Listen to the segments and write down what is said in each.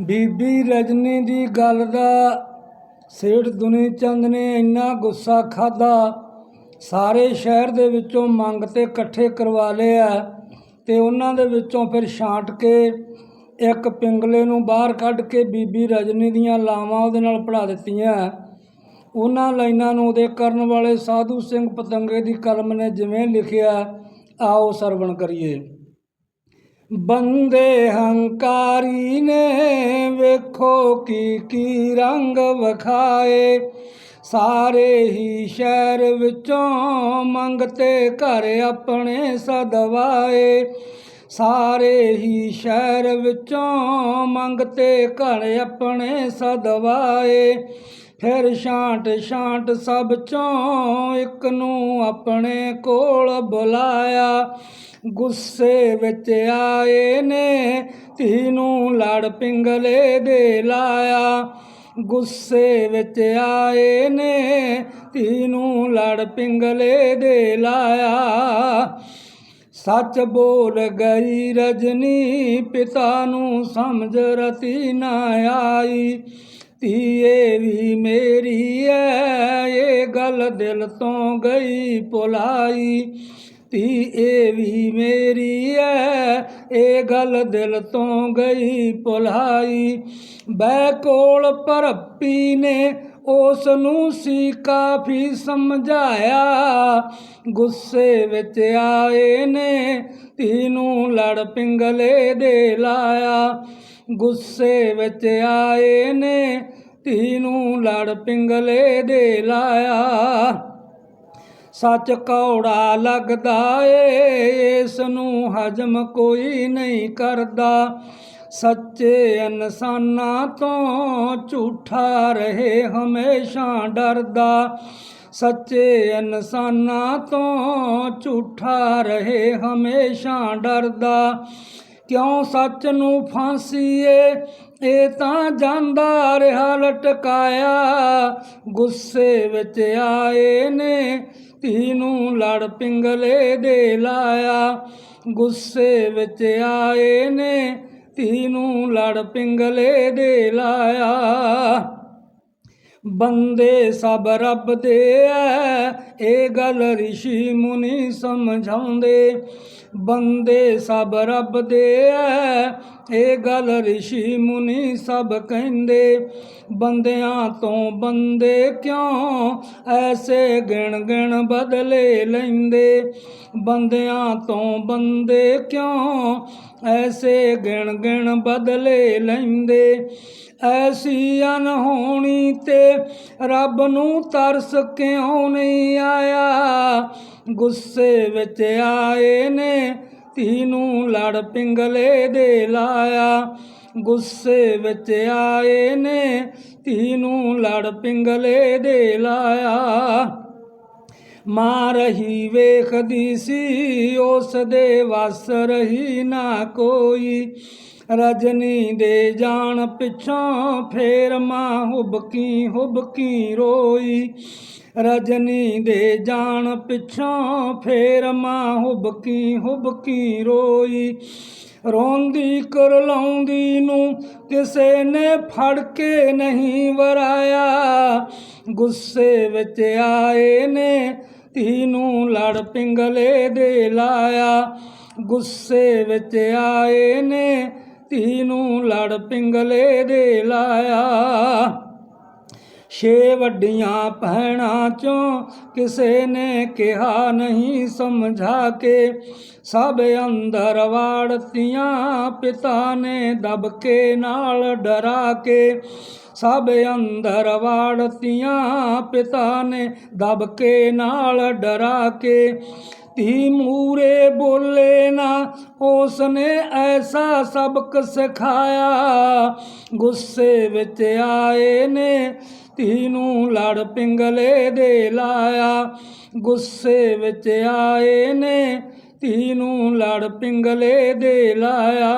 ਬੀਬੀ ਰਜਨੀ ਦੀ ਗੱਲ ਦਾ ਸੇਠ ਦੁਨੀ ਚੰਦ ਨੇ ਇੰਨਾ ਗੁੱਸਾ ਖਾਦਾ ਸਾਰੇ ਸ਼ਹਿਰ ਦੇ ਵਿੱਚੋਂ ਮੰਗ ਤੇ ਇਕੱਠੇ ਕਰਵਾ ਲਿਆ ਤੇ ਉਹਨਾਂ ਦੇ ਵਿੱਚੋਂ ਫਿਰ ਛਾਂਟ ਕੇ ਇੱਕ ਪਿੰਗਲੇ ਨੂੰ ਬਾਹਰ ਕੱਢ ਕੇ ਬੀਬੀ ਰਜਨੀ ਦੀਆਂ ਲਾਵਾਂ ਉਹਦੇ ਨਾਲ ਪੜਾ ਦਿੱਤੀਆਂ। ਉਹਨਾਂ ਲਾਈਨਾਂ ਨੂੰ ਉਹਦੇ ਕਰਨ ਵਾਲੇ ਸਾਧੂ ਸਿੰਘ ਪਤੰਗੇ ਦੀ ਕਲਮ ਨੇ ਜਿਵੇਂ ਲਿਖਿਆ, ਆਓ ਸਰਵਣ ਕਰੀਏ। ਬੰਦੇ ਹੰਕਾਰੀ ਨੇ ਵੇਖੋ ਕੀ ਕੀ ਰੰਗ ਵਿਖਾਏ। ਸਾਰੇ ਹੀ ਸ਼ਹਿਰ ਵਿੱਚੋਂ ਮੰਗਤੇ ਘਰ ਆਪਣੇ ਸਦਵਾਏ। ਸਾਰੇ ਹੀ ਸ਼ਹਿਰ ਵਿੱਚੋਂ ਮੰਗਤੇ ਘਰ ਆਪਣੇ ਸਦਵਾਏ। ਫਿਰ ਛਾਂਟ ਛਾਂਟ ਸਭ ਚੋਂ ਇੱਕ ਨੂੰ ਆਪਣੇ ਕੋਲ ਬੁਲਾਇਆ। ਗੁੱਸੇ ਵਿੱਚ ਆਏ ਨੇ, ਧੀ ਨੂੰ ਲੜ ਪਿੰਗਲੇ ਦੇ ਲਾਇਆ। ਗੁੱਸੇ ਵਿੱਚ ਆਏ ਨੇ, ਧੀ ਨੂੰ ਲੜ ਪਿੰਗਲੇ ਦੇ ਲਾਇਆ। ਸੱਚ ਬੋਲ ਗਈ ਰਜਨੀ, ਪਿਤਾ ਨੂੰ ਸਮਝ ਰਤੀ ਨਾ ਆਈ। ਧੀਏ ਵੀ ਮੇਰੀ ਐ ਇਹ ਗੱਲ ਦਿਲ ਤੋਂ ਗਈ ਭੁਲਾਈ। ਧੀ ਇਹ ਵੀ ਮੇਰੀ ਐ ਇਹ ਗੱਲ ਦਿਲ ਤੋਂ ਗਈ ਭੁਲਾਈ। ਬੈ ਕੋਲ ਭਰਪੀ ਨੇ ਉਸ ਨੂੰ ਸੀ ਕਾਫੀ ਸਮਝਾਇਆ। ਗੁੱਸੇ ਵਿੱਚ ਆਏ ਨੇ, ਧੀ ਨੂੰ ਲੜ ਪਿੰਗਲੇ ਦੇ ਲਾਇਆ। ਗੁੱਸੇ ਵਿੱਚ ਆਏ ਨੇ, ਧੀ ਨੂੰ ਲੜ ਪਿੰਗਲੇ ਦੇ ਲਾਇਆ। ਸੱਚ ਕੌੜਾ ਲੱਗਦਾ ਏ, ਇਸ ਨੂੰ ਹਜਮ ਕੋਈ ਨਹੀਂ ਕਰਦਾ। ਸੱਚੇ ਇਨਸਾਨਾਂ ਤੋਂ ਝੂਠਾ ਰਹੇ ਹਮੇਸ਼ਾ ਡਰਦਾ। ਸੱਚੇ ਇਨਸਾਨਾਂ ਤੋਂ ਝੂਠਾ ਰਹੇ ਹਮੇਸ਼ਾ ਡਰਦਾ। ਕਿਉਂ ਸੱਚ ਨੂੰ ਫਾਂਸੀਏ? ਇਹ ਤਾਂ ਜਾਂਦਾ ਰਿਹਾ ਲਟਕਾਇਆ। ਗੁੱਸੇ ਵਿੱਚ ਆਏ ਨੇ। ਧੀ ਨੂੰ ਲੜ ਪਿੰਗਲੇ ਦੇ ਲਾਇਆ। ਗੁੱਸੇ ਵਿੱਚ ਆਏ ਨੇ। ਧੀ ਨੂੰ ਲੜ ਪਿੰਗਲੇ ਦੇ ਲਾਇਆ। ਬੰਦੇ ਸਭ ਰੱਬ ਦੇ ਐ। ਇਹ ਗੱਲ ਰਿਸ਼ੀ ਮੁਨੀ ਸਮਝਾਉਂਦੇ। ਬੰਦੇ ਸਭ ਰੱਬ ਦੇ ਐ। ਇਹ ਗੱਲ ਰਿਸ਼ੀ ਮੁਨੀ ਸਭ ਕਹਿੰਦੇ, ਬੰਦਿਆਂ ਤੋਂ ਬੰਦੇ ਕਿਉਂ ਐਸੇ ਗਿਣ ਗਿਣ ਬਦਲੇ ਲੈਂਦੇ? ਬੰਦਿਆਂ ਤੋਂ ਬੰਦੇ ਕਿਉਂ ਐਸੇ ਗਿਣ ਗਿਣ ਬਦਲੇ ਲੈਂਦੇ। ਐਸੀ ਅਨਹੋਣੀ ਤੇ ਰੱਬ ਨੂੰ ਤਰਸ ਕਿਉਂ ਨਹੀਂ ਆਇਆ? ਗੁੱਸੇ ਵਿੱਚ ਆਏ ਨੇ ਧੀ ਨੂੰ ਲੜ ਪਿੰਗਲੇ ਦੇ ਲਾਇਆ। ਗੁੱਸੇ ਵਿੱਚ ਆਏ ਨੇ ਧੀ ਨੂੰ ਲੜ ਪਿੰਗਲੇ ਦੇ ਲਾਇਆ। ਮਾਂ ਰਹੀ ਵੇਖਦੀ ਸੀ ਉਸ ਦੇ ਵਸ ਰਹੀ ਨਾ ਕੋਈ। ਰਜਨੀ ਦੇ ਜਾਣ ਪਿੱਛੋਂ ਫੇਰ ਮਾਂ ਹੁਬਕੀ ਹੁਬਕੀ ਰੋਈ। ਰਜਨੀ ਦੇ ਜਾਣ ਪਿੱਛੋਂ ਫੇਰ ਮਾਂ ਹੁਬਕੀ ਹੁਬਕੀ ਰੋਈ। ਰੋਂਦੀ ਕਰ ਲਾਉਂਦੀ ਨੂੰ ਕਿਸੇ ਨੇ ਫੜ ਕੇ ਨਹੀਂ ਵਰਾਇਆ। ਗੁੱਸੇ ਵਿੱਚ ਆਏ ਨੇ ਧੀ ਨੂੰ ਲੜ ਪਿੰਗਲੇ ਦੇ ਲਾਇਆ। ਗੁੱਸੇ ਵਿੱਚ ਆਏ ਨੇ, ਧੀ ਨੂੰ ਲੜ ਪਿੰਗਲੇ ਦੇ ਲਾਇਆ। ਛੇ ਵੱਡੀਆਂ ਭੈਣਾਂ ਚੋਂ ਕਿਸੇ ਨੇ ਕਿਹਾ ਨਹੀਂ ਸਮਝਾ ਕੇ, ਸਭ ਅੰਦਰ ਵਾੜਤੀਆਂ, ਪਿਤਾ ਨੇ ਦਬ ਨਾਲ ਡਰਾ ਕੇ। ਸਭ ਅੰਦਰ ਵਾੜਤੀਆਂ ਪਿਤਾ ਨੇ ਦਬ ਕੇ ਨਾਲ ਡਰਾ ਕੇ। ਤੀ ਮੂਰੇ ਬੋਲੇ ਨਾ ਉਸ ਨੇ ਐਸਾ ਸਬਕ ਸਿਖਾਇਆ। ਗੁੱਸੇ ਵਿੱਚ ਆਏ ਨੇ, ਧੀ ਨੂੰ ਲੜ ਪਿੰਗਲੇ ਦੇ ਲਾਇਆ। ਗੁੱਸੇ ਵਿੱਚ ਆਏ ਨੇ, ਧੀ ਨੂੰ ਲੜ ਪਿੰਗਲੇ ਦੇ ਲਾਇਆ।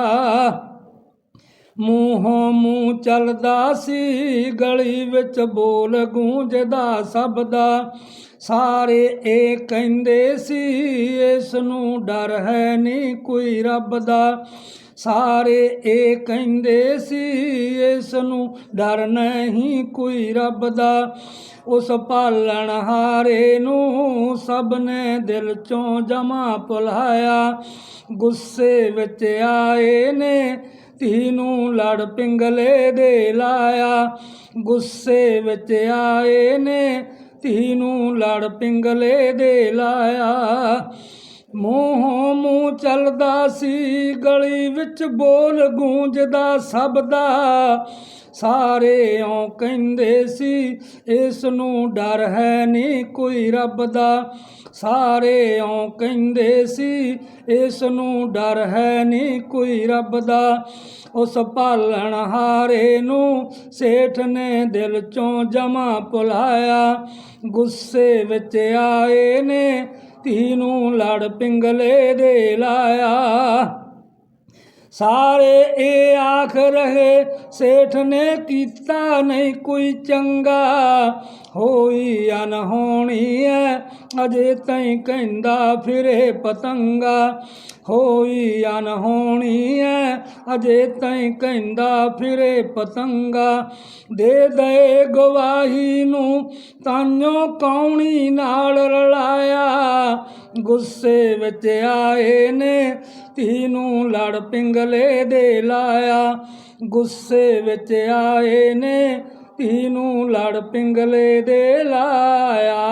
ਮੂੰਹੋਂ ਮੂੰਹ ਚੱਲਦਾ ਸੀ, ਗਲੀ ਵਿੱਚ ਬੋਲ ਗੂੰਜਦਾ ਸਭ ਦਾ ਸਾਰੇ ਇਹ ਕਹਿੰਦੇ ਸੀ, ਇਸ ਨੂੰ ਡਰ ਹੈ ਨਹੀਂ ਕੋਈ ਰੱਬ ਦਾ। ਸਾਰੇ ਇਹ ਕਹਿੰਦੇ ਸੀ, ਇਸ ਨੂੰ ਡਰ ਨਹੀਂ ਕੋਈ ਰੱਬ ਦਾ। ਉਸ ਪਾਲਣ ਹਾਰੇ ਨੂੰ ਸਭ ਨੇ ਦਿਲ ਚੋਂ ਜਮਾ ਭੁਲਾਇਆ। ਗੁੱਸੇ ਵਿੱਚ ਆਏ ਨੇ ਧੀ ਨੂੰ ਲੜ ਪਿੰਗਲੇ ਦੇ ਲਾਇਆ। ਗੁੱਸੇ ਵਿੱਚ ਆਏ ਨੇ, ਧੀ ਨੂੰ ਲੜ ਪਿੰਗਲੇ ਦੇ ਲਾਇਆ। ਮੂੰਹੋਂ ਮੂੰਹ ਚੱਲਦਾ ਸੀ, ਗਲੀ ਵਿੱਚ ਬੋਲ ਗੂੰਜਦਾ ਸਭ ਦਾ ਸਾਰੇ ਓਂ ਕਹਿੰਦੇ ਸੀ, ਇਸ ਨੂੰ ਡਰ ਹੈ ਨਹੀਂ ਕੋਈ ਰੱਬ ਦਾ। ਸਾਰੇ ਇਉਂ ਕਹਿੰਦੇ ਸੀ, ਇਸ ਨੂੰ ਡਰ ਹੈ ਨਹੀਂ ਕੋਈ ਰੱਬ ਦਾ। ਉਸ ਪਾਲਣ ਹਾਰੇ ਨੂੰ ਸੇਠ ਨੇ ਦਿਲ ਚੋਂ ਜਮਾ ਭੁਲਾਇਆ। ਗੁੱਸੇ ਵਿੱਚ ਆਏ ਨੇ ਧੀ ਨੂੰ ਲੜ ਪਿੰਗਲੇ ਦੇ ਲਾਇਆ। ਸਾਰੇ ਇਹ ਆਖ ਰਹੇ, ਸੇਠ ਨੇ ਕੀਤਾ ਨਹੀਂ ਕੋਈ ਚੰਗਾ। ਹੋਈ ਅਨਹੋਣੀ ਐ, ਅਜੇ ਤੈਂ ਕਹਿੰਦਾ ਫਿਰੇ ਪਤੰਗਾ। ਹੋਈ ਅਨਹੋਣੀ ਐ, ਅਜੇ ਤੈਂ ਕਹਿੰਦਾ ਫਿਰੇ ਪਤੰਗਾ। ਦੇ ਦੇ ਗਵਾਹੀ ਨੂੰ ਤਾਂਿਓ ਕੌਣੀ ਨਾਲ ਰਲਾਇਆ। ਗੁੱਸੇ ਵਿੱਚ ਆਏ ਨੇ ਧੀ ਨੂੰ ਲੜ ਪਿੰਗਲੇ ਦੇ ਲਾਇਆ। ਗੁੱਸੇ ਵਿੱਚ ਆਏ ਨੇ, ਧੀ ਨੂੰ ਲੜ ਪਿੰਗਲੇ ਦੇ ਲਾਇਆ।